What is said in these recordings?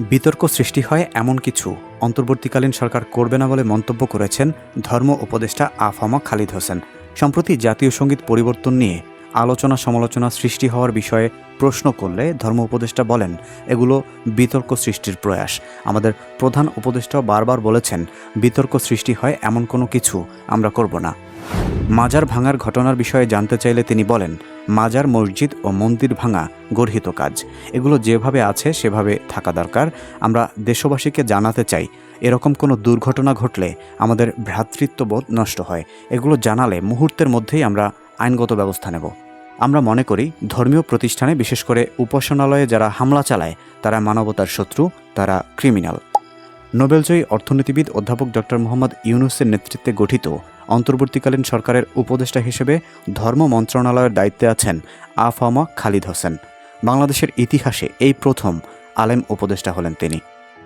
বিতর্ক সৃষ্টি হয় এমন কিছু। অন্তর্বর্তীকালীন সরকার করবে না বলে মন্তব্য করেছেন ধর্ম উপদেষ্টা আফামা খালিদ হোসেন। সম্প্রতি জাতীয় সংগীত পরিবর্তন নিয়ে আলোচনা সমালোচনা সৃষ্টি হওয়ার বিষয়ে প্রশ্ন করলে ধর্ম উপদেষ্টা বলেন, এগুলো বিতর্ক সৃষ্টির প্রয়াস। আমাদের প্রধান উপদেষ্টাও বারবার বলেছেন, বিতর্ক সৃষ্টি হয় এমন কোনো কিছু আমরা করব না। মাজার ভাঙার ঘটনার বিষয়ে জানতে চাইলে তিনি বলেন, মাজার মসজিদ ও মন্দির ভাঙা গর্হিত কাজ। এগুলো যেভাবে আছে সেভাবে থাকা দরকার। আমরা দেশবাসীকে জানাতে চাই, এরকম কোনো দুর্ঘটনা ঘটলে আমাদের ভ্রাতৃত্ববোধ নষ্ট হয়। এগুলো জানালে মুহূর্তের মধ্যেই আমরা আইনগত ব্যবস্থা নেব। আমরা মনে করি, ধর্মীয় প্রতিষ্ঠানে বিশেষ করে উপাসনালয়ে যারা হামলা চালায়, তারা মানবতার শত্রু, তারা ক্রিমিনাল। নোবেলজয়ী অর্থনীতিবিদ অধ্যাপক ডক্টর মোহাম্মদ ইউনুসের নেতৃত্বে গঠিত অন্তর্বর্তীকালীন সরকারের উপদেষ্টা হিসেবে ধর্ম মন্ত্রণালয়ের দায়িত্বে আছেন আফামা খালিদ হোসেন। বাংলাদেশের ইতিহাসে এই প্রথম আলেম উপদেষ্টা হলেন তিনি।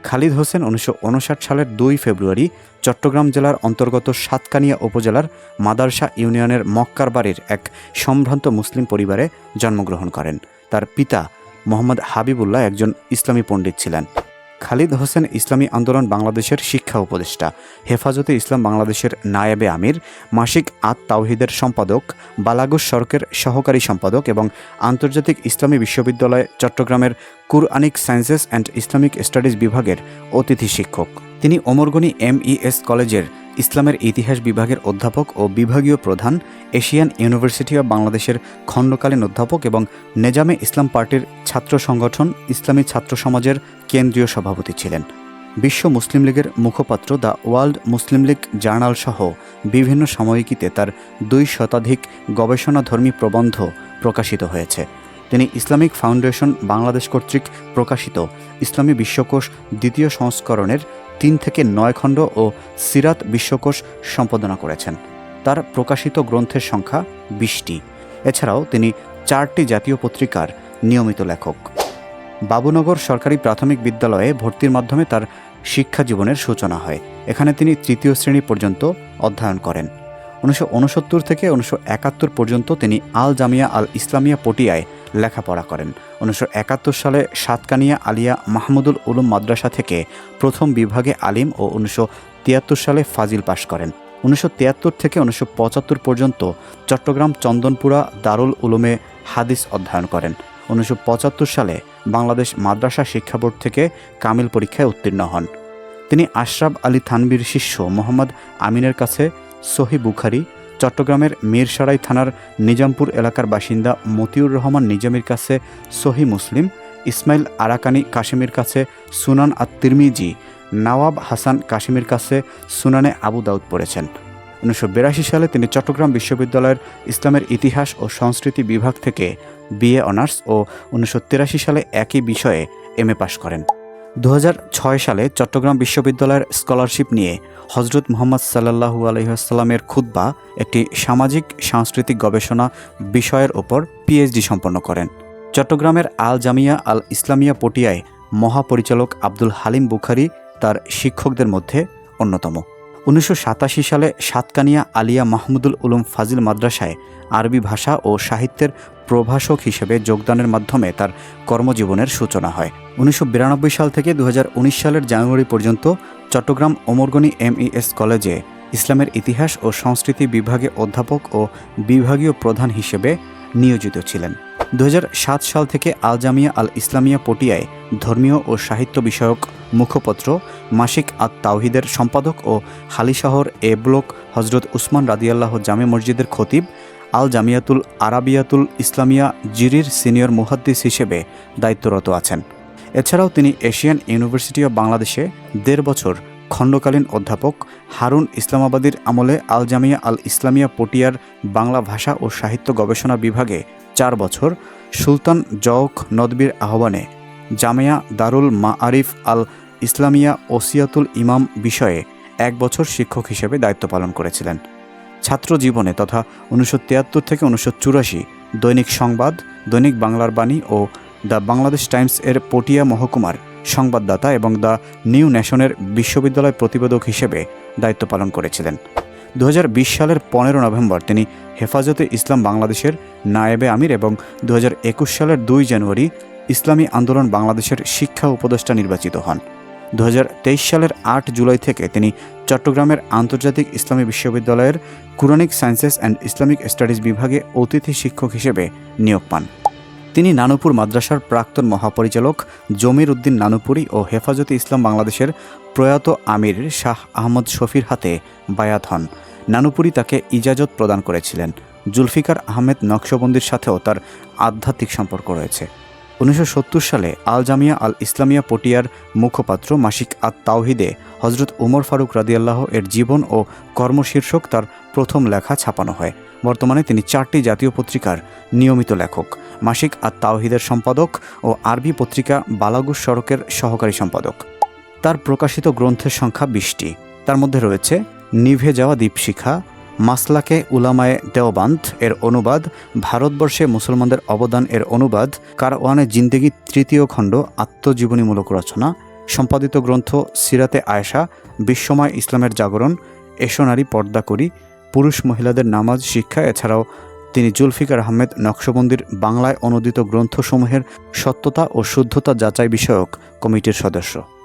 খালিদ হোসেন উনিশশো উনষাট সালের দুই ফেব্রুয়ারি চট্টগ্রাম জেলার অন্তর্গত সাতকানিয়া উপজেলার মাদারসা ইউনিয়নের মক্কার বাড়ির এক সম্ভ্রান্ত মুসলিম পরিবারে জন্মগ্রহণ করেন। তার পিতা মোহাম্মদ হাবিবুল্লাহ একজন ইসলামী পণ্ডিত ছিলেন। খালিদ হোসেন ইসলামী আন্দোলন বাংলাদেশের শিক্ষা উপদেষ্টা, হেফাজতে ইসলাম বাংলাদেশের নায়েবে আমির, মাসিক আত তাওহিদের সম্পাদক বালাগুস সরকের সহকারী সম্পাদক এবং আন্তর্জাতিক ইসলামী বিশ্ববিদ্যালয় চট্টগ্রামের Quranic sciences and Islamic studies বিভাগের অতিথি শিক্ষক। তিনি ওমরগনি এমইএস কলেজের ইসলামের ইতিহাস বিভাগের অধ্যাপক ও বিভাগীয় প্রধান, এশিয়ান ইউনিভার্সিটি অব বাংলাদেশের খণ্ডকালীন অধ্যাপক এবং নেজামে ইসলাম পার্টির ছাত্র সংগঠন, ইসলামী ছাত্র সমাজের কেন্দ্রীয় সভাপতি ছিলেন। বিশ্ব মুসলিম লীগের মুখপাত্র the world Muslim league journal সহ বিভিন্ন সাময়িকীতে তার দুই শতাধিক গবেষণাধর্মী প্রবন্ধ প্রকাশিত হয়েছে। তিনি ইসলামিক ফাউন্ডেশন বাংলাদেশ কর্তৃক প্রকাশিত ইসলামী বিশ্বকোষ দ্বিতীয় সংস্করণের তিন থেকে নয় খণ্ড ও সিরাত বিশ্বকোষ সম্পাদনা করেছেন। তার প্রকাশিত গ্রন্থের সংখ্যা বিশটি। এছাড়াও তিনি চারটি জাতীয় পত্রিকার নিয়মিত লেখক। বাবুনগর সরকারি প্রাথমিক বিদ্যালয়ে ভর্তির মাধ্যমে তার শিক্ষা জীবনের সূচনা হয়। এখানে তিনি তৃতীয় শ্রেণি পর্যন্ত অধ্যয়ন করেন। উনিশশো উনসত্তর থেকে উনিশশো একাত্তর পর্যন্ত তিনি আল জামিয়া আল ইসলামিয়া পটিয়ায় লেখাপড়া করেন। উনিশশো একাত্তর সালে সাতকানিয়া আলিয়া মাহমুদুল উলুম মাদ্রাসা থেকে প্রথম বিভাগে আলিম ও উনিশশো তিয়াত্তর সালে ফাজিল পাশ করেন। উনিশশো তিয়াত্তর থেকে উনিশশো পঁচাত্তর পর্যন্ত চট্টগ্রাম চন্দনপুরা দারুল উলুমে হাদিস অধ্যয়ন করেন। উনিশশো পঁচাত্তর সালে বাংলাদেশ মাদ্রাসা শিক্ষা বোর্ড থেকে কামিল পরীক্ষায় উত্তীর্ণ হন। তিনি আশরাফ আলী থানবীর শিষ্য মোহাম্মদ আমিনের কাছে সহি বুখারি, চট্টগ্রামের মিরসরাই থানার নিজামপুর এলাকার বাসিন্দা মতিউর রহমান নিজামের কাছে সহি মুসলিম, ইসমাইল আরাকানি কাশিমের কাছে সুনান আত তিরমিজি নওয়াব হাসান কাশিমের কাছে সুনানে আবু দাউদ পড়েছেন। উনিশশো বিরাশি সালে তিনি চট্টগ্রাম বিশ্ববিদ্যালয়ের ইসলামের ইতিহাস ও সংস্কৃতি বিভাগ থেকে বিএ অনার্স ও উনিশশো তিরাশি সালে একই বিষয়ে এম এ পাশ করেন। দু হাজার ছয় সালে চট্টগ্রাম বিশ্ববিদ্যালয়ের স্কলারশিপ নিয়ে হজরত মোহাম্মদ সাল্লাহু আলহিহাস্লামের খুদ্া একটি সামাজিক, সাংস্কৃতিক গবেষণা বিষয়ের ওপর পিএইচডি সম্পন্ন করেন। চট্টগ্রামের আল জামিয়া, আল ইসলামিয়া পটিয়ায় মহাপরিচালক আব্দুল হালিম বুখারি তার শিক্ষকদের মধ্যে অন্যতম। উনিশশো সাতাশি সালে সাতকানিয়া আলিয়া মাহমুদুল উলুম ফাজিল মাদ্রাসায় আরবি ভাষা ও সাহিত্যের প্রভাষক হিসেবে যোগদানের মাধ্যমে তার কর্মজীবনের সূচনা হয়। উনিশশো বিরানব্বই সাল থেকে দু হাজার উনিশ সালের জানুয়ারি পর্যন্ত চট্টগ্রাম ওমরগনি এমইএস কলেজে ইসলামের ইতিহাস ও সংস্কৃতি বিভাগে অধ্যাপক ও বিভাগীয় প্রধান হিসেবে নিয়োজিত ছিলেন। দু হাজার সাত সাল থেকে আল জামিয়া আল ইসলামিয়া পটিয়ায় ধর্মীয় ও সাহিত্য বিষয়ক মুখপত্র, মাসিক আত তাওহিদের সম্পাদক ও হালিশহর এ ব্লক হজরত উসমান রাদিয়াল্লাহ জামে মসজিদের খতিব আল জামিয়াতুল আরাবিয়াতুল ইসলামিয়া জিরির সিনিয়র মুহাদ্দিস হিসেবে দায়িত্বরত আছেন। এছাড়াও তিনি এশিয়ান ইউনিভার্সিটি অব বাংলাদেশে দেড় বছর খণ্ডকালীন অধ্যাপক, হারুন ইসলামাবাদীর আমলে আল জামিয়া আল ইসলামিয়া পটিয়ার বাংলা ভাষা ও সাহিত্য গবেষণা বিভাগে চার বছর, সুলতান জওক নদবির আহ্বানে জামিয়া দারুল মা আরিফ আল ইসলামিয়া ওসিয়াতুল ইমাম বিষয়ে এক বছর শিক্ষক হিসেবে দায়িত্ব পালন করেছিলেন। ছাত্র জীবনে তথা উনিশশো তিয়াত্তর থেকে উনিশশো চুরাশি দৈনিক সংবাদ, দৈনিক বাংলার বাণী ও দ্য বাংলাদেশ টাইমস এর পটিয়া মহকুমার সংবাদদাতা এবং দ্য নিউ ন্যাশনের বিশ্ববিদ্যালয় প্রতিবেদক হিসেবে দায়িত্ব পালন করেছিলেন। দু হাজার বিশ সালের পনেরো নভেম্বর তিনি হেফাজতে ইসলাম বাংলাদেশের নায়েবে আমির এবং দু হাজার একুশ সালের দুই জানুয়ারি ইসলামী আন্দোলন বাংলাদেশের শিক্ষা উপদেষ্টা নির্বাচিত হন। দু হাজার তেইশ সালের আট জুলাই থেকে তিনি চট্টগ্রামের আন্তর্জাতিক ইসলামী বিশ্ববিদ্যালয়ের Quranic sciences and Islamic studies বিভাগে অতিথি শিক্ষক হিসেবে নিয়োগ পান। তিনি নানুপুর মাদ্রাসার প্রাক্তন মহাপরিচালক জমির উদ্দিন নানুপুরি ও হেফাজতে ইসলাম বাংলাদেশের প্রয়াত আমির শাহ আহমদ শফির হাতে বায়াত হন। নানুপুরি তাকে ইজাজত প্রদান করেছিলেন। জুলফিকার আহমেদ নকশবন্দির সাথেও তার আধ্যাত্মিক সম্পর্ক রয়েছে। উনিশশো সত্তর সালে আল জামিয়া আল ইসলামিয়া পটিয়ার মুখপাত্র মাসিক আত তাওহিদে হজরত উমর ফারুক রাদিয়াল্লাহ এর জীবন ও কর্মশীর্ষক তার প্রথম লেখা ছাপানো হয়। বর্তমানে তিনি চারটি জাতীয় পত্রিকার নিয়মিত লেখক। মাসিক আত তাওহিদের সম্পাদক ও আরবি পত্রিকা বালাগুস সড়কের সহকারী সম্পাদক। তার প্রকাশিত গ্রন্থের সংখ্যা বিশটি। তার মধ্যে রয়েছে নিভে যাওয়া দীপশিখা মাসলাকে উলামায়ে দেওবান্ত এর অনুবাদ, ভারতবর্ষে মুসলমানদের অবদান এর অনুবাদ, কারওয়ানে জিন্দেগি তৃতীয় খণ্ড আত্মজীবনীমূলক রচনা, সম্পাদিত গ্রন্থ সিরাতে আয়েশা, বিশ্বময় ইসলামের জাগরণ, এসো নারী পর্দা করি, পুরুষ মহিলাদের নামাজ, শিক্ষা, এছাড়াও তিনি জুলফিকার আহমেদ নকশবন্দির বাংলায় অনুদিত গ্রন্থসমূহের সত্যতা ও শুদ্ধতা যাচাই বিষয়ক কমিটির সদস্য।